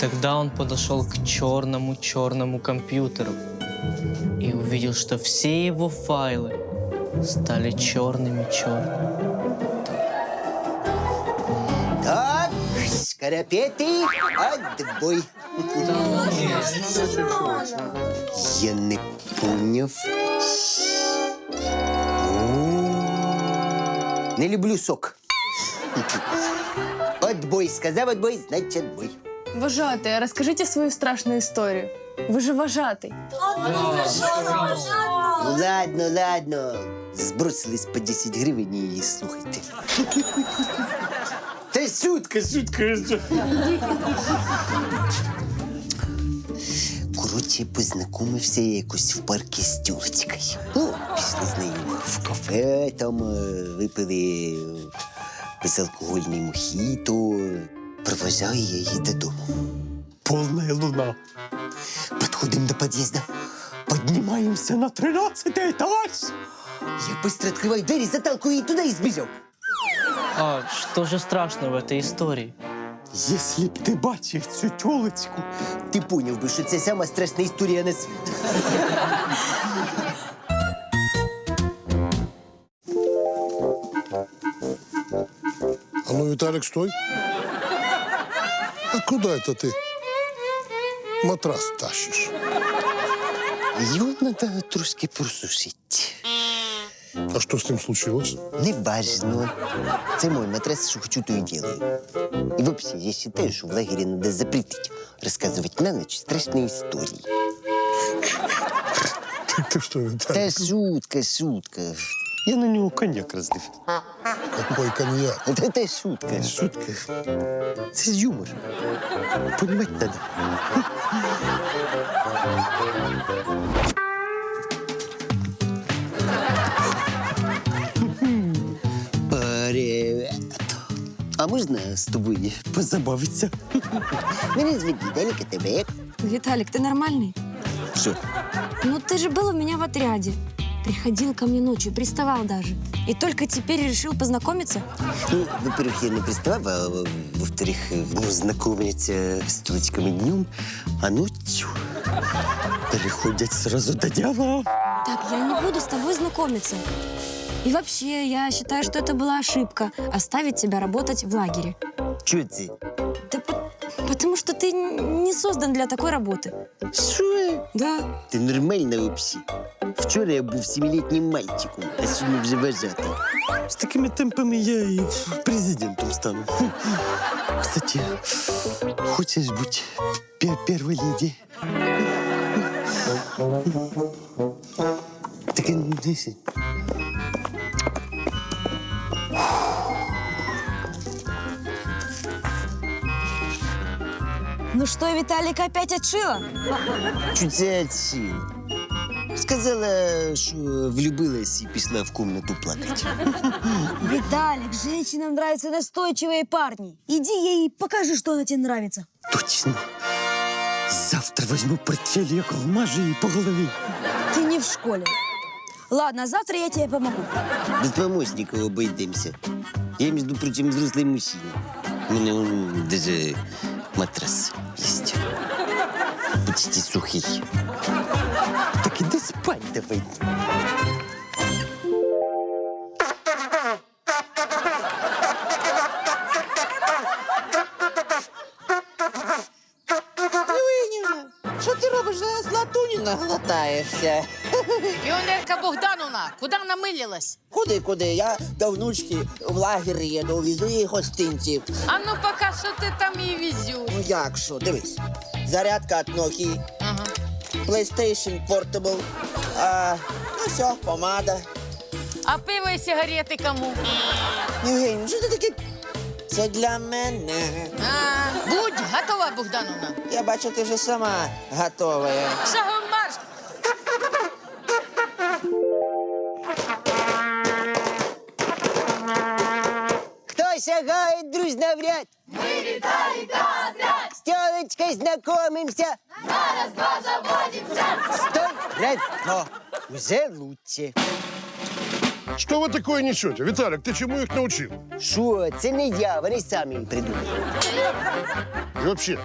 тогда он подошел к черному-черному компьютеру и увидел, что все его файлы стали черными-черными. Так, скоропети, отбой. Я не поняв. Не люблю сок. Отбой, сказав отбой, значить отбой. Вожатый, расскажите свою страшную историю. Вы же вожатый. Ну, ладно, ладно. Збросились по 10 гривень і слухайте. Та шутка, шутка. Коротше, познайомився я якось в парку з тюлечкою. Ну, пішли з нею в кафе, там е, випили безалкогольний мохіто. Провожаю я її додому. Полная луна. Подходим до подъезда. Поднимаемся на 13 этаж. Я быстро открываю двери, заталкиваю ее туда и сбежал. А что же страшного в этой истории? Если б ти бачив цю тёлочку, ти поняв би, що це сама страшна історія на світі. А ну, Виталик, стой. А куда это ты матрас тащишь? Його треба трошки просушити. А что с ним случилось? Неважно. Це мой матрас, що хочу, то і делаю. І вообще, я считаю, що в лагері надо запретить розказувати на ночь страшні історії. Ты что, Виталик? Та шутка, шутка. Я на нього коньяк розлив. Какой коньяк? Та це шутка, шутка. Це ж юмор. Понимать надо. Привет. А можна з тобою позабавитися? Мене звуть Віталік, а тебе як? Виталик, ты нормальный? Що? Ну ты же был у меня в отряде. Приходил ко мне ночью, приставал даже. И только теперь решил познакомиться? Ну, во-первых, я не приставав, а во-вторых, ну, знакомляться з тулечками днем, а ночью переходять сразу до дела. Так, я не буду с тобой знакомиться. И вообще, я считаю, что это была ошибка оставить тебя работать в лагере. Чого це? Ты не создан для такой работы. Що? Да. Ти нормальна взагалі? Вчора я був сімилітнім мальчиком, а сьогодні вже вважати. З такими темпами я і президентом стану. Кстати, хочеш бути пер першою леді? Так, ну, дивися. Ну что, Виталик опять отшила? Чуть це отсіла. Сказала, що влюбилась і пішла в комнату плакати. Виталик, женщинам нравятся настойчивые парни. Иди ей и покажи, что она тебе нравится. Точно. Завтра возьму портфель, як вмажу їй по голові. Ты не в школе. Ладно, завтра я тебе помогу. Без помощника обойдемся. Я, между прочим, взрослый мужчина. У меня он даже матрас есть. Почти сухий. Так иди спать давай. Що ти робиш? Зараз Латуніна глотаєшся. Піонерка Богдановна, куди намилилась? Куди, куди? Я до внучки в лагер їду, візу їй гостинці. А ну поки що ти там і візю. Ну як що, дивись. Зарядка від Nokia, Ага. PlayStation Portable, а, ну все, помада. А пиво і сигарети кому? Євгеній, ну що ти таке? Це для мене. А, будь готова, Богдановна. Я бачу, ти вже сама готова. Шагом шагает дружно в ряд? Мы Виталий отряд! С телочкой знакомимся. На раз-два заводимся. Стой, раз, два. Уже лучше. Что вы такое несете? Виталик, ты чему их научил? Шо, це не я, вони самі придумали. И вообще,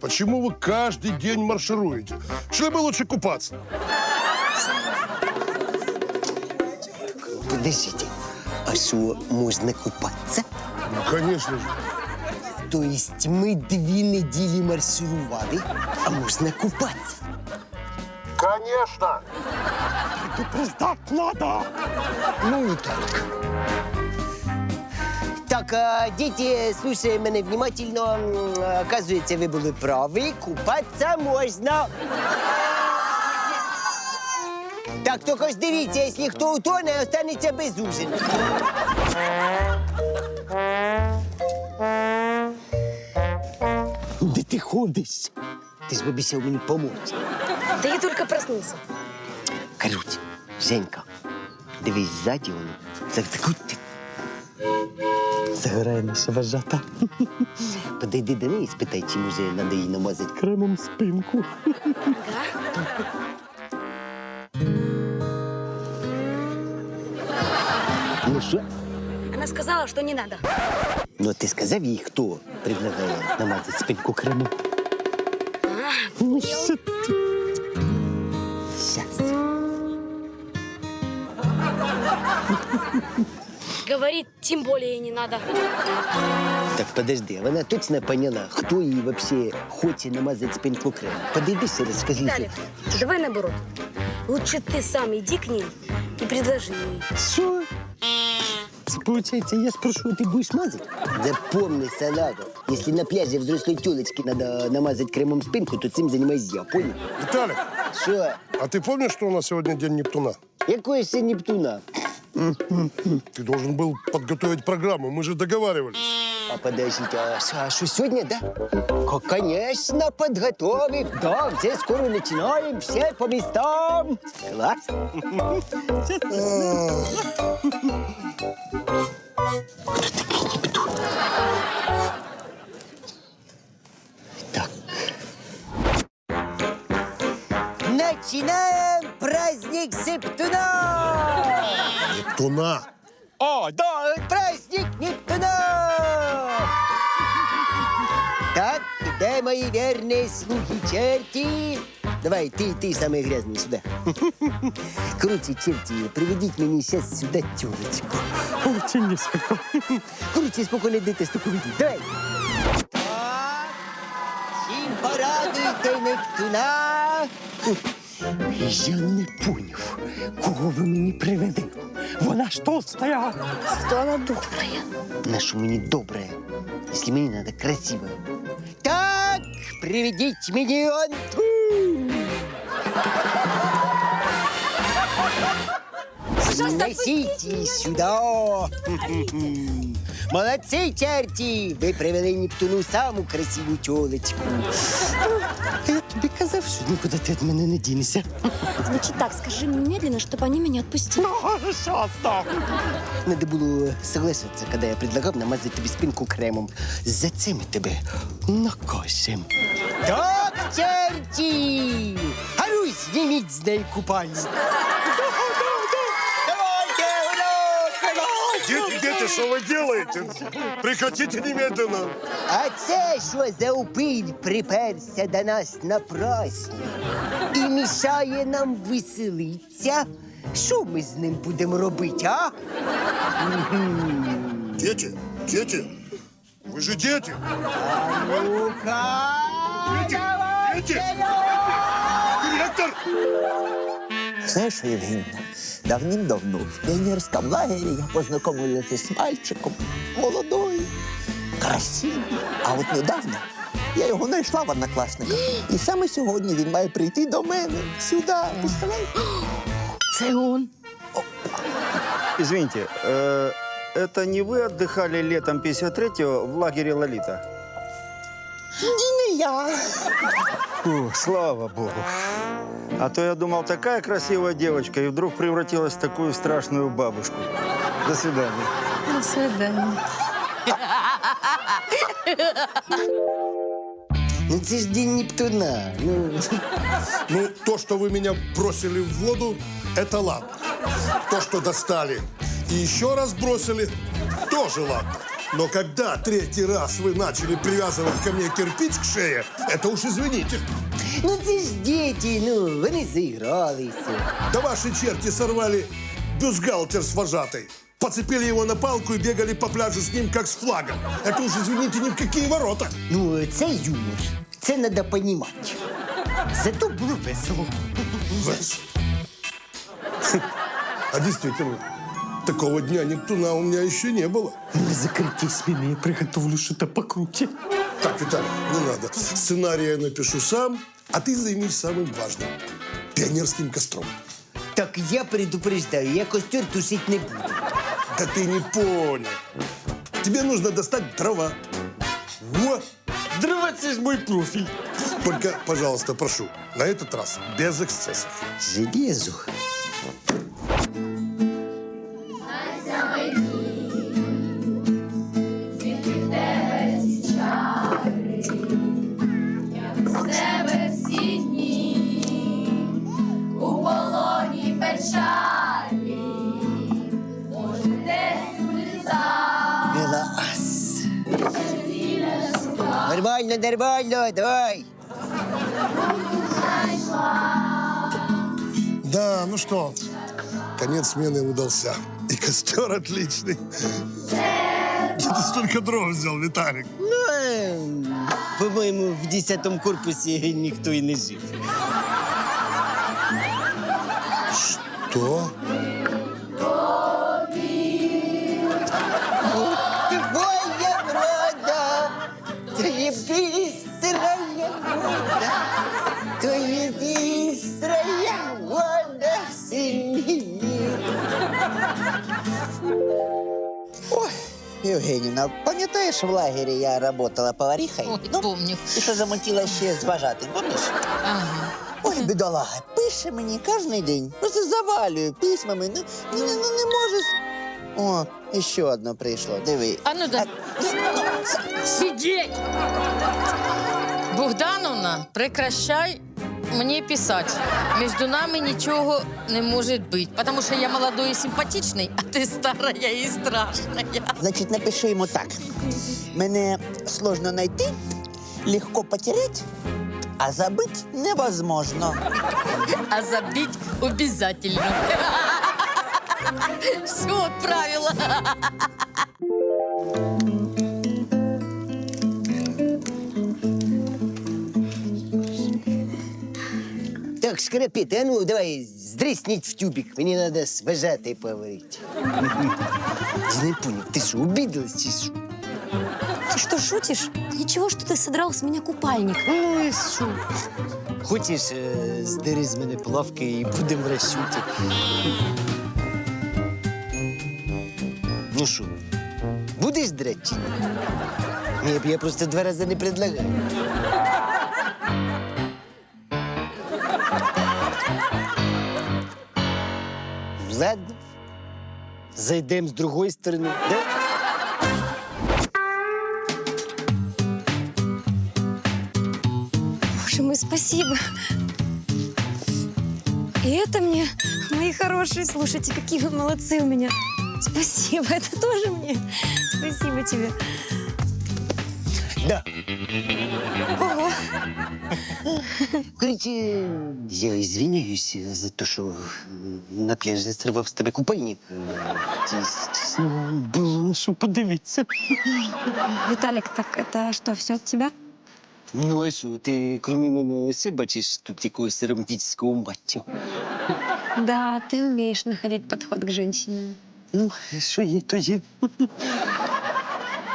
почему вы каждый день маршируете? Шли бы лучше купаться. Подождите, а що, можна купатися? Ну, конечно же. То есть ми дві неділі марширували, а можна купатися? Конечно. Предупреждать надо. Ну и так. Так, а, діти, слушай мене внимательно. М, Оказується, ви були праві, купатися можна. Так, тільки ж дивіться, якщо хто утоне, останеться без ужину. Де ти ходиш? Ти ж обіцяв мені помочь. Да я только проснулся. Короче, Женька, дивись ззаді воно. Так, так, ти. Загорає наша вожата. Подойди до неї і спитай, чи може треба їй намазати кремом спинку. Ну що? Она сказала, что не надо. Ну ти сказав їй, хто предлагає намазати спинку кремом? Ну що ти? Щас. Говорит, тем более не надо. Так подожди, вона точно поняла, хто їй вообще хоче намазати спинку кремом. Подойди ще раз, скажи. Виталик, давай наоборот. Лучше ты сам иди к ней и предложи ей. Що? Це получается, я спрошу, ты будешь мазать? Запомни, салага, если на пляже взрослой тёлочке надо намазать кремом спинку, то цим занимаюсь я, понял? Виталик, Що? а ты помнишь, что у нас сегодня день Нептуна? Якої ще Нептуна? Ты должен был подготовить программу, мы же договаривались. А подождите, а що сьогодні, да? Ко- Конечно, подготовив, да, все скоро начинаем, все по местам. Класс. Так. Начинаем праздник Септуна! Нептуна. О, да, праздник Нептуна! Так, де мої вірні слуги черті? Давай, ти, ти самий грязний сюди. Короче, черти, приведіть мені зараз сюди тюлечку. Очень несколько. Короче, спокійно йдите, стуку ведіть. Давай. Всім порадуйте Нептуна. Я не поняв, кого ви мені привели. Вона ж толстая. Зато она добрая. На що мені добре, якщо мені треба красиво. Так, приведіть мені Анту. Несіть сюди. Молодці, черті! Ви привели Нептуну саму красиву тьолечку. Я тобі казав, що нікуди ти від мене не дінешся. Значит так, скажи немедленно, чтобы они меня отпустили. Надо було согласитися, коли я предлагав намазати тобі спинку кремом. За це ми тебе накосим. Так, черті! Гаруй, зніміть з неї купальник. Дети, дети, что вы делаете? Прекратите немедленно. А це що за упиль приперся до нас на праздник і мішає нам веселитися? Що ми з ним будемо робити, а? Дети, дети, вы же дети. Ну-ка, Дети, директор! Знаєш, Євгенія, давним-давно в піонерському лагері я познайомився з мальчиком молодою, красивим. А от недавно я його знайшла в однокласниках. І саме сьогодні він має прийти до мене сюди. Представляєш? Це он. Извините, э, это не вы отдыхали летом 53-го в лагере Лолита? І не я. Фу, слава богу. А то я думал, такая красивая девочка, и вдруг превратилась в такую страшную бабушку. До свидания. До свидання. Ну це ж день Нептуна. Ну, Ну, то, что вы меня бросили в воду, это ладно. То, что достали и еще раз бросили, тоже ладно. Но когда третий раз вы начали привязывать ко мне кирпич к шее, это уж извините. Ну це ж діти, ну вони заігралися. Да ваши черти сорвали бюстгальтер с вожатой. Поцепили его на палку и бегали по пляжу с ним, как с флагом. Это уж, извините, ни в какие ворота. Ну, це юмор. Це треба понімати. Зато було весело. Вес. А действительно, такого дня Нептуна у меня еще не было. На закрытие смены я приготовлю что-то покруче. Так, Виталий, не надо. Сценарий я напишу сам, а ты займись самым важным. Пионерским костром. Так я предупреждаю, я костер тушить не буду. Да ты не понял. Тебе нужно достать дрова. Во! Дрова ж мой профіль. Только, пожалуйста, прошу, на этот раз без эксцессов. Железо. Нормально, нормально, давай. Да, ну что, конец смены удался. И костер отличный. Где ты столько дров взял, Виталик? Ну, ем, по-моєму, в 10 корпусі ніхто і не жив. Что? Євгенівна, пам'ятаєш, в лагері я працювала поварихою? Ой, помню. І що замутила ще з вважатим, помніш? Ага. Ой, бідолага, пише мені кожен день. Просто завалює письмами. Ну, ну, не- ну не може. О, і ще одно прийшло. Диви. А ну да. Сидеть! Богдановна, прекращай мені писати. Між нами нічого не може бути, тому що я молодой і симпатичний, а ти стара і страшна. Значить, напиши йому так. Мене сложно знайти, легко потерять, а забыть невозможно. А забить обязательно. Все, отправила. Так, шкарапіти, а ну давай здрисніть в тюбик. Мені треба поговорити. Я не понял, ти що, обідалась чи що? Ты что, шутишь? Ничего, что ты содрал с меня купальник. Ну і що? Хочеш, е, здери з мене плавки і будемо в розчуті. Ну що, будеш драти чи ні? Ні, я просто два рази не предлагаю. Ладно. Зайдемо з другої сторони, да? Боже мой, спасибо. И это мне, мои хорошие, слушайте, какие вы молодцы у меня. Спасибо, это тоже мне. Спасибо тебе. Да. Ого. Короче, я извиняюсь за то, что на пляже сорвав з тебе купальник. Чесно, було що подивитися. Виталик, так это что, все от тебя? Ну, а що, ти крім мене все бачиш тут якогось романтичного матчу? Да, ты умеешь находить подход к женщине. Ну, що є, то є.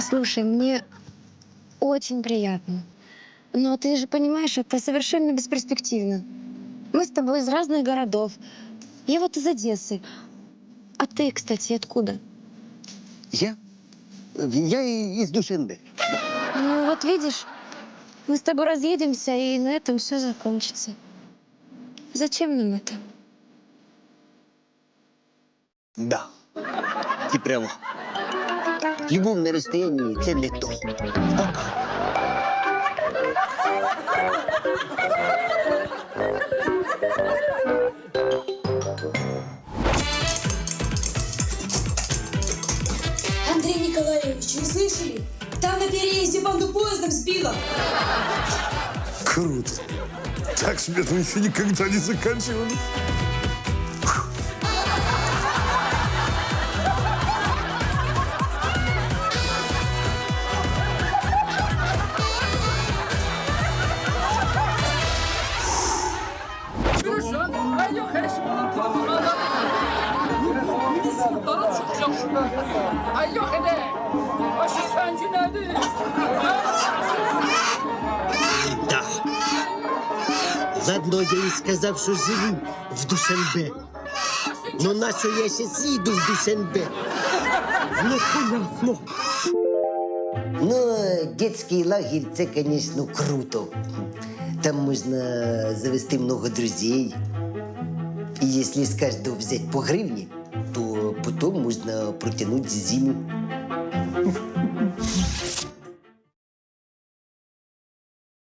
Слушай, мне очень приятно. Но ты же понимаешь, это совершенно бесперспективно. Мы с тобой из разных городов. Я вот из Одессы. А ты, кстати, откуда? Я? Я із Душенби. Ну вот видишь, мы с тобой разъедемся, и на этом все закончится. Зачем нам это? Да. Ти прямо. Любов на розстоянні це не то. Андрей Николаевич, вы рейсе банду поездом сбила. Круто. Так смешно еще никогда не заканчивали. Ладно, я їй сказав, що живу в Душанбе. Ну на що я щас їду в Душанбе? Ну, понятно. Ну, детський лагерь це, звісно, круто. Там можна завести много друзей. І якщо з кожного взяти по гривні, то потім можна протягнути зиму.